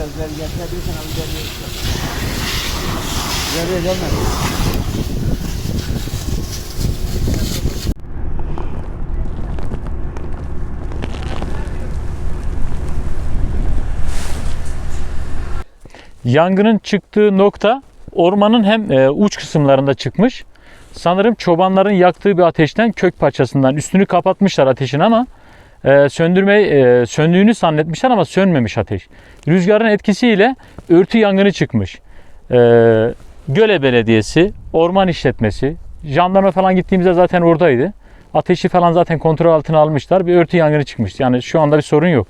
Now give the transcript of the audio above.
Geçebilirsen abi ileriye. İleriye gelme. Yangının çıktığı nokta ormanın hem e, uç kısımlarında çıkmış. Sanırım çobanların yaktığı bir ateşten kök parçasından üstünü kapatmışlar ateşin ama e, söndürmeyi e, söndüğünü zannetmişler ama sönmemiş ateş. Rüzgarın etkisiyle örtü yangını çıkmış. E, Göle Belediyesi, orman işletmesi, jandarma falan gittiğimizde zaten oradaydı. Ateşi falan zaten kontrol altına almışlar. Bir örtü yangını çıkmış. Yani şu anda bir sorun yok.